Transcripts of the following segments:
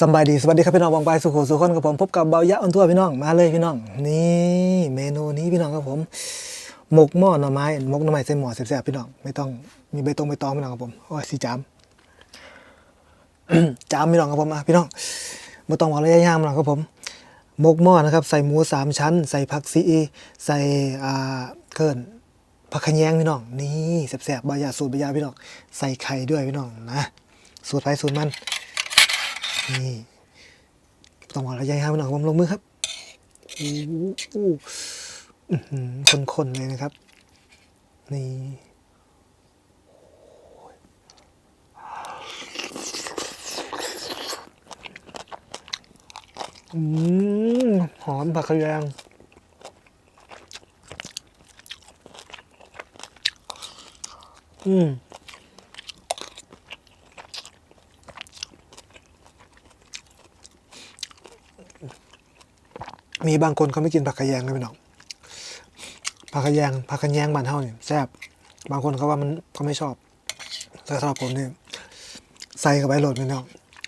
สบายดีสวัสดีครับพี่น้องบางปลายสุขสุขคนกับผมพบกับเบายะอันทั่วพี่น้องมาเลยพี่น้อง นี่เมนูนี้พี่น้องครับผมหมกหม้อหน่อไม้หมกหน่อไม้ใส่หม้อแซ่บๆพี่น้องไม่ต้องมีใบตองใบตองพี่น้องครับผมโอ้ยสีจามจามพี่น้องครับผมอะพี่น้องไม่ต้องบอกระยะยางพี่น้องครับผมหมกหม้อนะครับ ใส่หมูสามชั้น ใส่ผักซีอิใส่อ่าเคินผักขยงพี่น้องนี่แซ่บๆบายาสูตรบายาพี่น้องใส่ไข่ด้วยพี่น้องนะสูตรไฟสูตรมัน นี่ต้องบอกระยะห่างไปหน่อยผมลงมือครับโอ้โหอื้อหือคนๆเลยนะครับ นี่อหอมผักขะแยงอืม มีบางคนเขาไม่กินผักกระแยงนะพี่น้องผักกระแยงผักกระแยงบ้านเฮาเนี่ยแซ่บบางคนเขาว่ามันเขาไม่ชอบ แต่สำหรับผมเนี่ยใส่กับใบโหลดพี่น้อง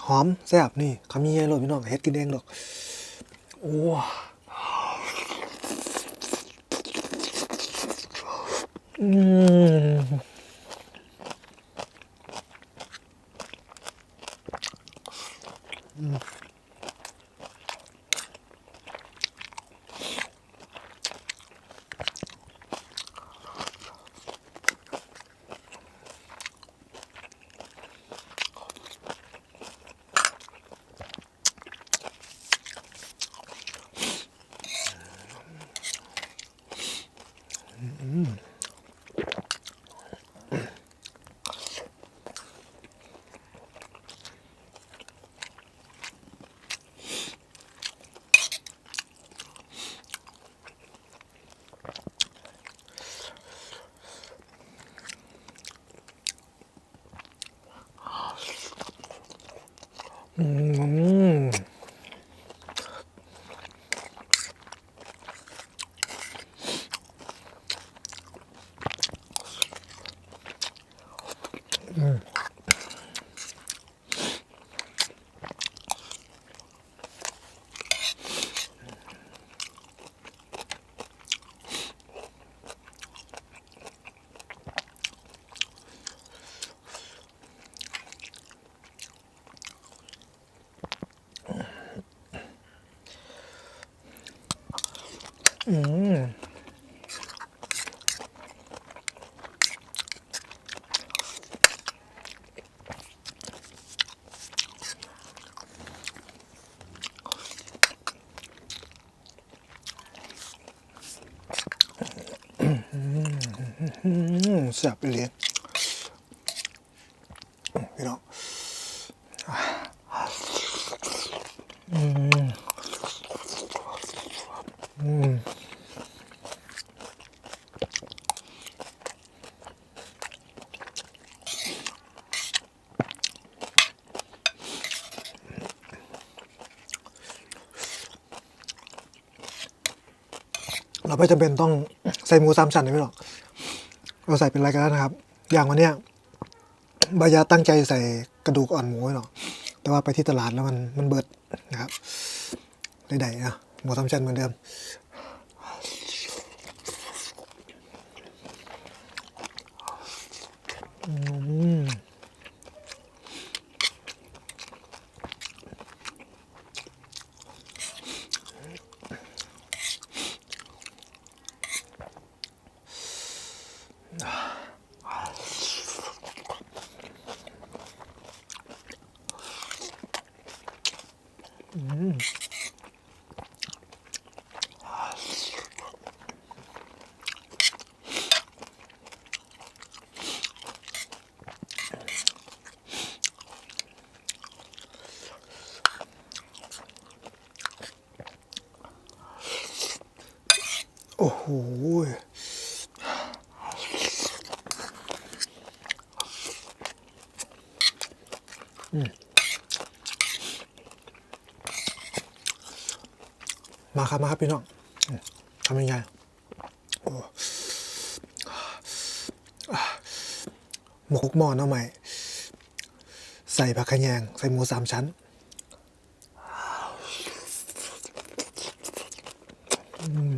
หอมแซ่บนี่เขามีให้โหลดพี่น้องเฮ็ดกินเองดอกโอ้อืมอืม อื อืมแซ่บไปเลยพี่น้องอืมอืม เราไม่จำเป็นต้องใส่หมูสามชั้นนะพี่หรอก เราใส่เป็นอะไรก็ได้นะครับ อย่างวันเนี้ยบายาตั้งใจใส่กระดูกอ่อนหมูไว้หรอก แต่ว่าไปที่ตลาดแล้วมันมันเบิดนะครับเลยได้นะหมูสามชั้นเหมือนเดิม อืม โอ้โห ครับมาครับพี่น้องทำยังไงหมกหม้อน้ำใหม่ ใส่ผักขยง ใส่หมูสามชั้นอืม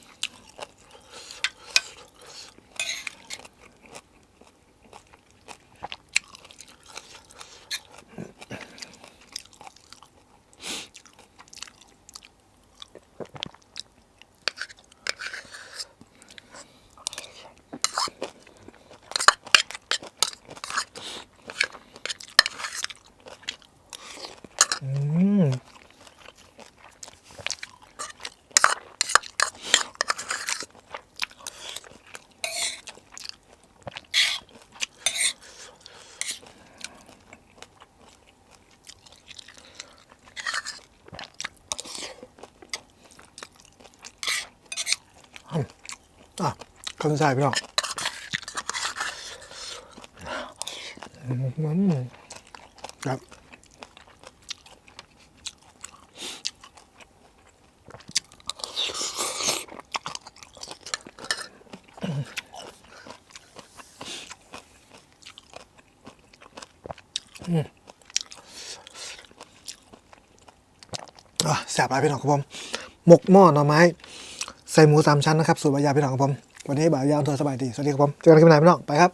อะคำใส่พี่น้องอืมครับอะแสบหลายพี่น้องครับผมหมกหม้อหน่อไม้ ใส่หมูสามชั้นนะครับสูตรบายาพี่น้องครับผม วันนี้บ่าวยาวอำเภอสบายดี สวัสดีครับผม เจอกันคลิปหน้าพี่น้อง ไปครับ